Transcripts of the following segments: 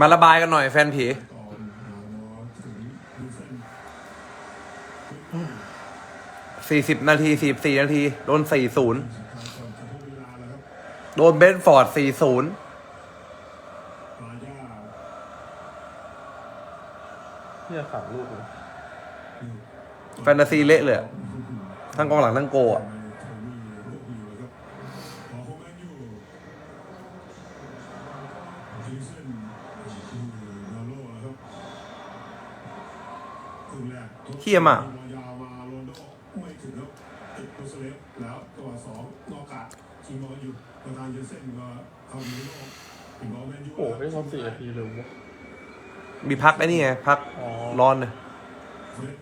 มาระบายกันหน่อยแฟนผี สี่สิบนาทีสี่สี่นาที โดนสี่ศูนย์โดนเบนฟอร์ดสี่ศูนย์ปลายาเนี่ยสามลูกเลยแฟนตาซีเละเลยอะทั้งกองหลังทั้งโกอะ วตัวสองนอกกาดทีมบอลหยุดประธานเยนเซนก็เข้ามิโลถึงบอลแมนยูโอ้ไม่ครบสี่นาทีเลยวะมีพักไอ้นี่ไง พักอ๋อร้อนเลยเฟร็ด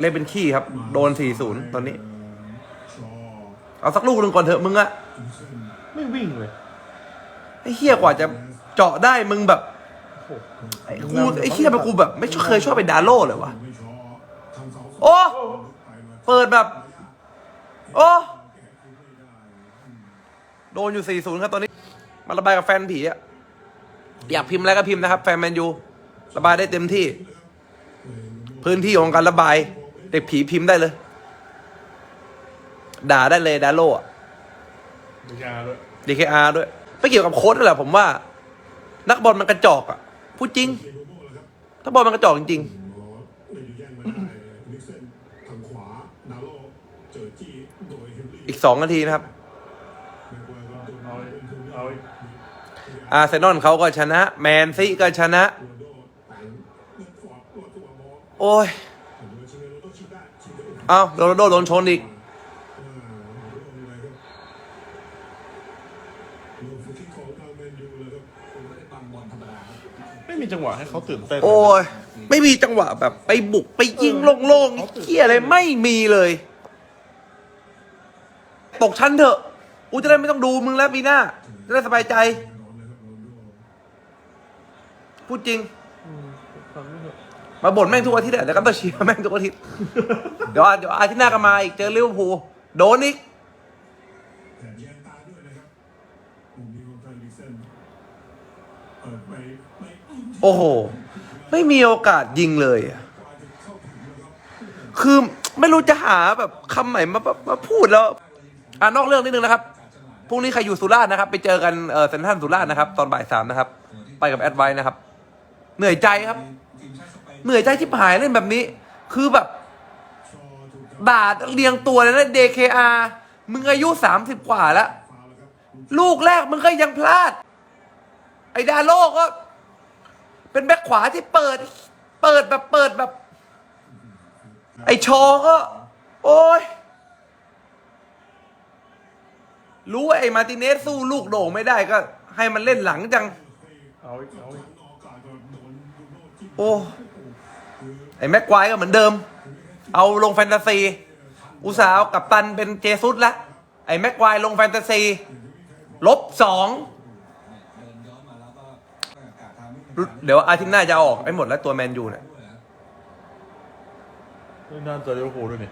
เล่นเป็นขี้ครับ โดนสี่ศูนย์ตอนนี้ชอเอาสักลูกหนึ่งก่อนเถอะมึงอะทีเซนไม่วิ่งเลย ไอ้เฮียกว่าจะเจาะได้มึงแบบโอ้โหไอ้ กูไอ้เฮียเป็นกูแบบ ไม่เคยชอบไปดาโล่เลยวะไม่ชอทางเสาสองโอ้ไปมาเปิดแบบ โอ้โดนอยู่สี่ศูนย์ครับตอนนี้มาระบายกับแฟนผีอะอยากพิมพ์อะไรก็พิมพ์นะครับ แฟนแมนยูระบายได้เต็มที่ พื้นที่ของการระบาย เด็กผีพิมพ์ได้เลย ด่าได้เลยดาโล่อะมียาด้วย DKR ด้วย ไม่เกี่ยวกับโค้ดนั่นแหละผมว่า นักบอลมันกระจอกอะ พูดจริงนักบอลมันกระจอกจริงไม่อยู่แย่งมาได้นิกเซนทางขวานาโลเจอจี้โดยเฮนรี่ๆอีกสองนาทีนะครับแม็กไวร์ก็โดนเอาอีกเอาอีกอาร์เซนอลเขาก็ชนะ แมนซีก็ชนะโรนลโดแต่เลือกฟอร์ดตัวตัวมองโอ้ยผมว่าชิเมโรโดชิได้ชิได้เอ้าโรนัลโดโดนชนอีก อ่าโรนลโดอะไรครับโดนฟรีคิกของทางแมนยูเลยครับผมไม่ได้ปังบอลธรรมดาครับ ไม่มีจังหวะให้เขาตื่นเต้นโอ้ยไม่มีจังหวะแบบ ไปบุกไปยิงโล่งๆเฮียอะไรไม่มีเลย ตกชั้นเถอะกูจะได้ไม่ต้องดูมึงแล้วปีหน้า จะได้สบายใจแน่นอนนะครับโรนลโดพูดจริงอืมฟังไม่เถอะมาบ่นแม่งทุกอาทิตย์อะแต่ก็ต้องเชียร์แม่งทุกอาทิตย์ เดี๋ยวอาเดี๋ยวอาทิตย์หน้าก็มาอีกเจอลิเวอร์พูลโดนอีก โอ้โห ไม่มีโอกาสยิงเลยคือไม่รู้จะหาแบบคำไหนมามามาพูดแล้วอ่านอกเรื่องนิดนึงนะครับพรุ่งนี้ใครอยู่สุราษฎร์นะครับ ไปเจอกันเออเซนทรัลสุราษฎร์นะครับ ตอนบ่ายสามนะครับ ไปกับแอดไว้นะครับ เหนื่อยใจครับ เหนื่อยใจที่หายเล่นแบบนี้ คือแบบชอถูกจับด่าเรียงตัวเลยนะ DKR มึงอายุสามสิบกว่าแล้ว ลูกแรกมึงก็ยังพลาด ไอ้ดาโลก็ เป็นแบ็คขวาที่เปิด เปิดแบบเปิดแบบ ไอ้ชอก็ โอ้ยรู้ว่าไอ้มาติเนสสู้ลูกโด่งไม่ได้ก็ ให้มันเล่นหลังจัง เอาอีกเอาอีกโอ้ไอ้แม็กควายก็เหมือนเดิม เอาลงแฟนตาซี อุตสาห์กับตันเป็นเจซุสละไอ้แม็กควายลงแฟนตาซี ลบสอง เดี๋ยวอาทิตย์หน้าจะเอาออกไอ้หมดแล้วตัวแมนยูเนี่ยนี่น่าเจอลิเวอร์พูลด้วยนี่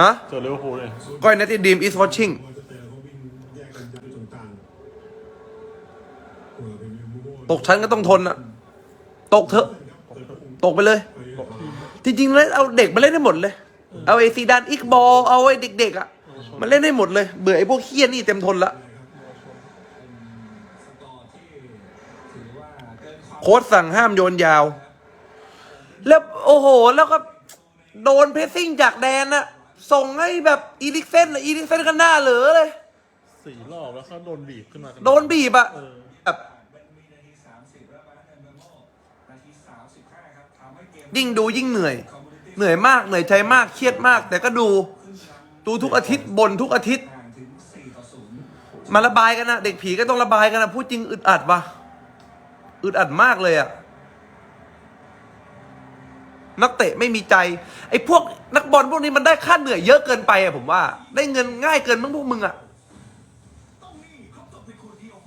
ฮะเจอลิเวอร์พูลด้วยนี่ก้อยนัตตี้ดีม is watching ว่าจะเตะเขาวิ่งแยกกันไปตรงกลางเออเป็นมูโม่ตกชั้นก็ต้องทนอะตกเถอะ ตกไปเลยบอกทีมจริงๆแล้วเอาเด็กมาเล่นได้หมดเลย เอาไอซีดานอิกบอลเอาไอเด็กๆอะมันเล่นได้หมดเลย เบื่อไอพวกเฮี้ยนี่เต็มทนละ โค้ดสั่งห้ามโยนยาว แล้วโอ้โห แล้วก็โดนเพรสซิ่งจากแดนอะส่งให้แบบอีลิกเซนอะอีลิกเซนก็หน้าเหลือเลย สี่รอบแล้วเขาโดนบีบขึ้นมาโดนบีบอะเออแบบยิ่งดูยิ่งเหนื่อย เหนื่อยมากเหนื่อยใจมากเครียดมาก แต่ก็ดู ดูทุกอาทิตย์บนทุกอาทิตย์ มาระบายกันนะเด็กผีก็ต้องระบายกันนะพูดจริงอึดอัดวะ อึดอัดมากเลยอะนักเตะไม่มีใจ ไอ้พวกนักบอลพวกนี้มันได้ค่าเหนื่อยเยอะเกินไปอะผมว่า ได้เงินง่ายเกินมั้งพวกมึงอะ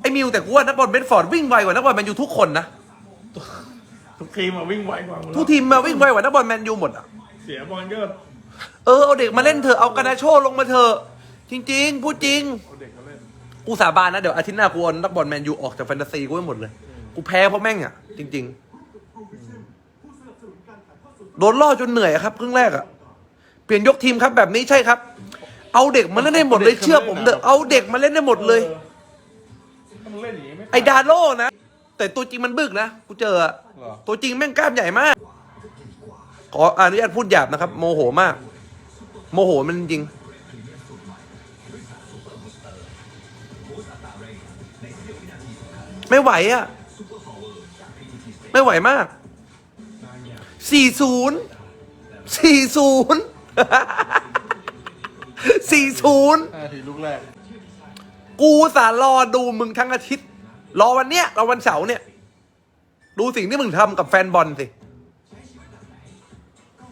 ไอ้มิวแต่กูว่านักบอลเบนฟอร์ดวิ่งไวกว่านักบอลแมนยูทุกคนนะทุกทีมมาวิ่งไวกว่าหมดแล้วทุกทีมมาวิ่งไวกว่านักบอลแมนยูหมดอะเสียบอลก็เออเอาเด็กมาเล่นเถอะเอากานาโชลงมาเถอะจริง ๆ พูดจริงเอาเด็กมาเล่นกูสาบานนะเดี๋ยวอาทิตย์หน้ากูเอานักบอลแมนยูออกจากแฟนตาซีกูให้หมดเลย กูแพ้เพราะแม่งอะ จริง ๆ โดนล่อจนเหนื่อยอะครับครึ่งแรกอะ เปลี่ยนยกทีมครับ แบบนี้ใช่ครับ เอาเด็กมาเล่นได้หมดเลยเชื่อผมเถอะเอาเด็กมาเล่นได้หมดเลย มันเล่นอย่างนี้ไม่ไอ้ดาโล่นะ แต่ตัวจริงมันบึกนะ กูเจออะเหรอตัวจริงแม่งกล้ามใหญ่มาก ขออนุญาตพูดหยาบนะครับ โมโหมาก โมโหมันจริง ไม่ไหวอะ่ะ ไม่ไหวมาก สี่ศูนย์สี่ศูนย์สี่ศูนย์ห้านาทีลูกแรก กูสารรอดูมึงทั้งอาทิตย์ รอวันเนี้ยรอวันเสาร์เนี่ย ดูสิ่งที่มึงทำกับแฟนบอลสิ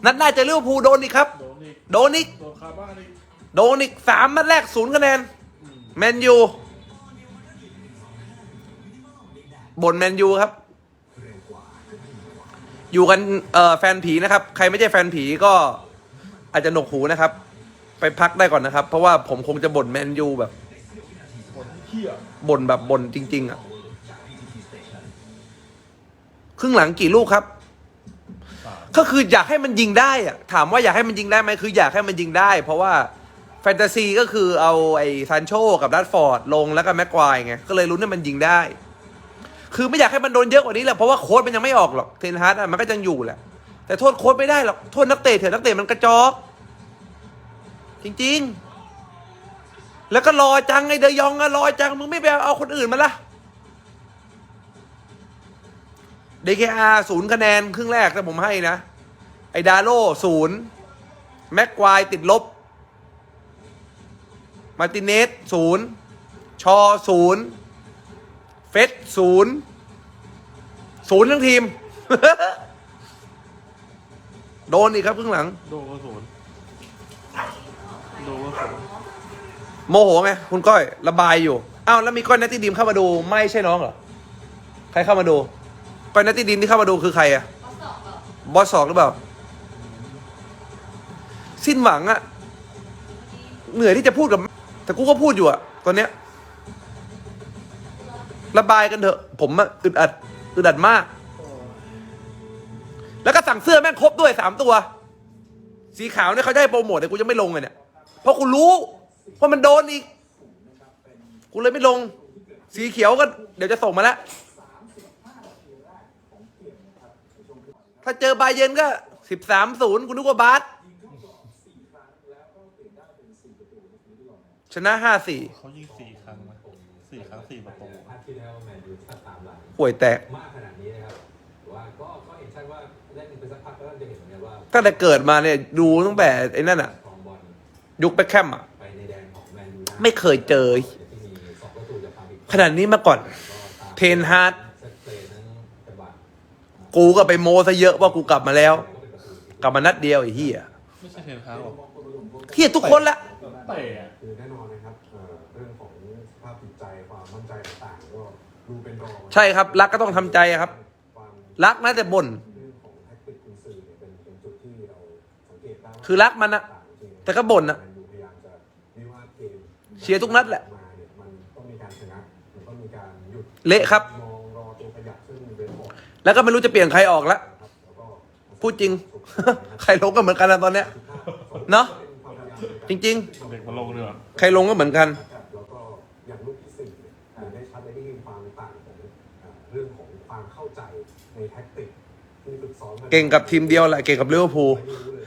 นัดหน้าเจะเลี้ยวภูลโดนอีกครับ โดนอีก โดนอีก โดนคาบ้านอีกโดนอีกสามนัดแรกศูนย์คะแนน แมนยูบนแมนยูครับ อยู่กันเอ่อแฟนผีนะครับ ใครไม่ใช่แฟนผีก็อาจจะหนกหูนะครับ ไปพักได้ก่อนนะครับ เพราะว่าผมคงจะบ่นแมนยูแบบบ่นแบบบ่นจริง ๆ อะ ครึ่งหลังกี่ลูกครับ ก็คืออยากให้มันยิงได้อะถามว่าอยากให้มันยิงได้ไหมคืออยากให้มันยิงได้ เพราะว่าแฟนตาซีก็คือเอาไอ้ซานโชกับดัตฟอร์ดลงแล้วก็แม็กควายไงก็เลยลุ้นให้มันยิงได้ คือไม่อยากให้มันโดนเยอะกว่านี้แหละเพราะว่าโค้ดมันยังไม่ออกหรอกเทนฮาร์ดอะมันก็ยังอยู่แหละแต่โทษโค้ดไม่ได้หรอกโทษนักเตะเถอะนักเตะมันกระจอกจริง ๆ แล้วก็รอจังไอเดยองอะรอจังมึงไม่ไปเอาคนอื่นมาละ DKR ศูนย์คะแนนครึ่งแรกถ้าผมให้นะ ไอดาโลศูนย์แม็กควายติดลบ มาติเนสศูนย์ชอศูนย์ เฟสศูนย์ศูนย์ทั้งทีม โดนอีกครับครึ่งหลัง โดนก็ศูนย์โดนก็ศูนย์โมโหไงคุณก้อยระบายอยู่อ้าวแล้วมีก้อยนัตตี้ดีมเข้ามาดู ไม่ใช่น้องเหรอใครเข้ามาดูก้อยนัตตี้ดีมที่เข้ามาดูคือใครอะบอสสองหรือเปล่า สิ้นหวังอะเหนื่อยที่จะพูดกับ แต่กูก็พูดอยู่อะตอนเนี้ย ระบายกันเถอะ ผมอะอึดอัดอึดอัดมาก แล้วก็สั่งเสื้อแม่งครบด้วยสามตัว สีขาวเนี่ยเขาจะให้โปรโมทแต่กูยังไม่ลงเลยเนี่ยเพราะกูรู้ว่ามันโดนอีกกูเลยไม่ลง สีเขียวก็เดี๋ยวจะส่งมาแล้วถ้าเจอบาเยร์นก็สิบสามศูนย์กูนึกว่าบาสชนะห้าสี่เขายิงสี่ครั้งนะสี่ครั้งสี่ประตู หลังห่วยแตกมากขนาดนี้นะครับแต่ว่าก็ก็เห็นชัดว่าเล่นไปสักพักก็จะเห็นเหมือนกันว่าตั้งแต่เกิดมาเนี่ยดูตั้งแต่ไอ้นั่นอะครองบอลยุคแบ็คแคมอะไปในแดนของแมนยูด้ไม่เคยเจอ ที่มีสองประตูจากความผิดพขนาดนี้มาก่อนลาดก็ตามเทนฮาร์ดเซตเพลย์ทั้งจังหวะกูก็ไปโมซะเยอะว่ากูกลับมาแล้ว ก็เป็นประตูที่กลับมานัดเดียวไอ้เหี้ยไม่ใช่เทนฮากหรอกเหี้ยทุกคนละ เตะอะคือแน่นอนนะครับเอ่อเรื่องของสภาพจิตใจความมั่นใจต่างๆก็ ดูเป็นรองใช่ครับ รักก็ต้องทำใจอะครับ ความรักนะแต่บ่นเรื่องของแท็กติกคุณสื่อเนี่ยเป็นเป็นจุดที่เราสังเกตได้ว่าคือรักมันอะต่างจริงๆแต่ก็บ่นอะแมนยูพยายามจะวิวาทเกมเชียร์ทุกนัดแหละ มาเนี่ยมันต้องมีการชนะมันต้องมีการหยุดเละครับ มองรอตัวขยับซึ่งเป็นบอร์ดแล้วก็ไม่รู้จะเปลี่ยนใครออกแล้วนะครับแล้วก็พูดจริง ใครลงก็เหมือนกันนะตอนเนี้ย เนาะ จริง เด็กมาลงเรือๆ ใครลงก็เหมือนกันแล้วก็ ความเข้าใจในแท็กติกที่ฝึกซ้อมมาเก่งกับทีมเดียวแหละเก่งกับลิเวอร์พูล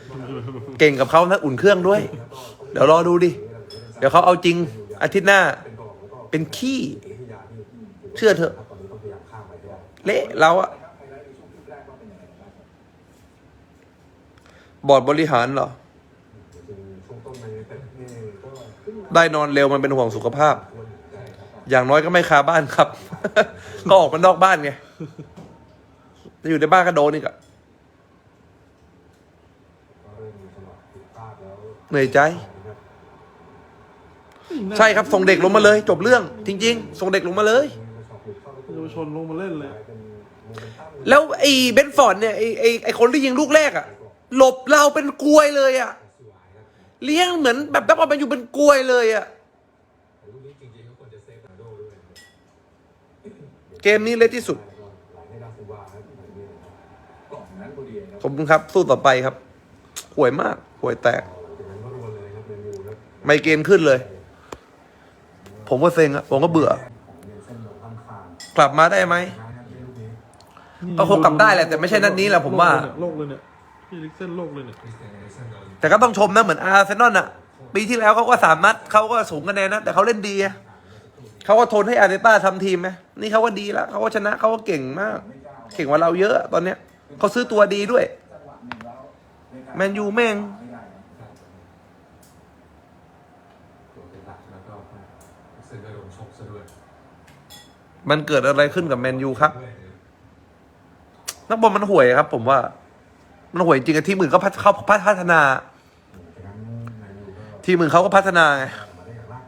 ไม่รู้เลยว่าเก่งกับเขานะอุ่นเครื่องด้วย เดี๋ยวรอดูดิ เดี๋ยวเขาเอาจริงอาทิตย์หน้า เป็นรองแล้วก็เป็นขี้เกมที่ยาที่เชื่อเถอะ ตอนนี้ต้องพยายามข้ามไปให้ได้ เละเราอะบอร์ดบริหารเหรอ จริงๆช่วงต้นมาเนี่ยแต่นี่ก็ได้นอนเร็วมันเป็นห่วงสุขภาพ ควรใจครับอย่างน้อยก็ไม่คาบ้านครับ ก็ออกมานอกบ้านไง จะอยู่ในบ้านก็โดนอีกอะก็เริ่มมีจังหวะผิดพลาดแล้วเหนื่อยใจนะครับใช่ครับ ส่งเด็กลงมาเลย จบเรื่อง จริง ๆ ส่งเด็กลงมาเลยมีช็อตหลุดเข้าประตูเยาวชนลงมาเล่นเลยกลายเป็นโมเมนตัมแล้วไอ้เบนฟอร์ดเนี่ยไอ้ไอ้ไอ้คนที่ยิงลูกแรกอะหลบเราเป็นกลวยเลยอะสวยครับเลี้ยงเหมือนแบบแบบเอาไปอยู่เป็นกลวยเลยอะแต่ลูกนี้จริงๆก็ควรจะเซฟได้เกมนี้เละที่สุด ขอบคุณครับ สู้ต่อไปครับห่วยมากห่วยแตกจากนั้นก็รวนเลยครับเมนูครับไมเกรนขึ้นเลย ผมก็เซ็งอะผมก็เบื่อของเนลเส้นโดนข้ามคานกลับมาได้ไหมนะครับในลูกนี้ก็คงกลับได้แหละแต่ไม่ใช่นัดนี้แหละผมว่า โลกเลยเนี่ยพี่ลิกเส้นโลกเลยเนี่ยคริสเตียนเอริกเซนโดนแต่ก็ต้องชมนะเหมือนอาร์เซนอลอะปีที่แล้วเขาก็สามนัดเขาก็สูงคะแนนนะ แต่เขาเล่นดีอะเขาก็ทนให้อาร์เตต้าทำทีมไหมนี่เขาก็ดีแล้วเขาก็ชนะเขาก็เก่งมาก เก่งกว่าเราเยอะตอนเนี้ย เขาซื้อตัวดีด้วย แมนยูแม่ง มันเกิดอะไรขึ้นกับแมนยูครับ นักบอลมันห่วยครับ ผมว่า มันห่วยจริงอะทีมอื่นก็พัฒเขาพัฒนา ทีมอื่นเขาก็พัฒนาไง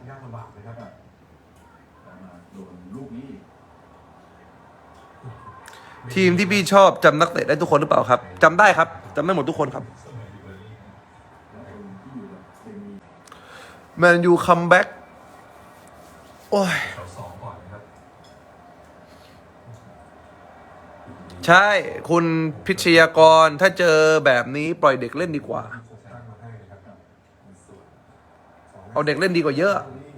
ยากลำบากนะครับ โดนลูกนี้ ทีมที่พี่ชอบจำนักเตะได้ทุกคนหรือเปล่าครับจำได้ครับจำได้หมดทุกคนครับแมนยูคัมแบ็กโอ้ยเสาสองก่อนนะครับใช่ คุณพิชยากรถ้าเจอแบบนี้ปล่อยเด็กเล่นดีกว่าตั้งมาให้นะครับในส่วนสองเอาเด็กเล่นดีกว่าเยอะนี่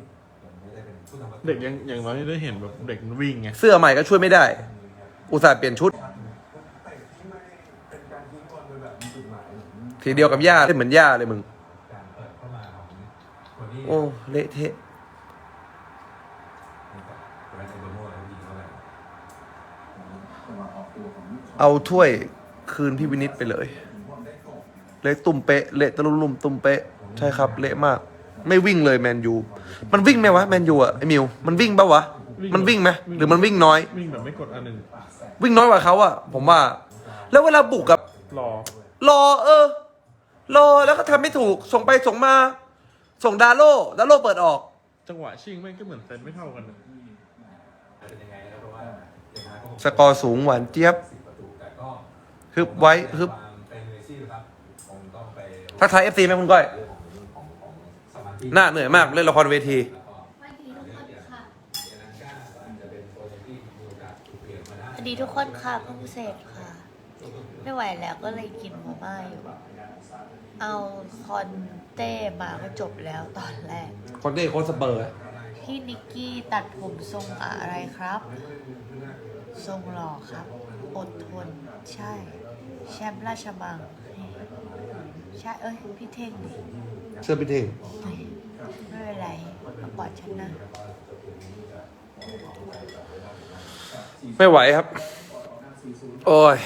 ไม่ได้เป็นผู้ทำประตูเด็กยังอย่างน้อยได้เห็นแบบเด็กมันวิ่งไง เสื้อใหม่ก็ช่วยไม่ได้ อุตส่าห์เปลี่ยนชุด ทีเดียวกับย่าเล่นเหมือนย่าเลยมึง โอ้เละเทะเอาถ้วยคืนพี่วินิตไปเลย เละตุ่มเป๊ะ เละตะลุ่มลุมตุ่มเป๊ะ ใช่ครับ เละมาก ไม่วิ่งเลยแมนยู มันวิ่งไหมวะแมนยูอะไอมิว มันวิ่งปะวะ มันวิ่งไหมหรือมันวิ่งน้อย วิ่งแบบไม่กดอันหนึ่งวิ่งน้อยกว่าเขาอะผมว่า แล้วเวลาบุกกับ รอ รอเออ รอแล้วก็ทำไม่ถูก ส่งไปส่งมา ส่งดาโลดาโลเปิดออก จังหวะชิงแม่งก็เหมือนเซนไม่เท่ากันอะเป็นยังไงนะครับเพราะว่าอย่างน้อยก็คงสกอร์สูงหวานเจี๊ยบสิบประตูแต่ก็ฮึบไว้ฮึบความเป็นมืออาชีพครับคงต้องไปทักทายเอฟซีไหมคุณก้อยเรื่องของของของสมาธิหน้าเหนื่อยมากเล่นละครเวที วัสดีทุกคนค่ะเพิ่งเสร็จค่ะ ไม่ไหวแล้วก็เลยกินมาม่าอยู่ เอาคอนเต้มาก็จบแล้วตอนแรกคอนเต้โคสเปอร์ พี่นิกกี้ตัดผมทรงอะไรครับ ทรงหล่อครับ อดทน ใช่ แชมป์ราชมัง ใช่ เอ้ย พี่เท่งดิเสื้อพิเทงไม่เป็นไรมาปอดฉันนะ ไม่ไหวครับ โอ้ย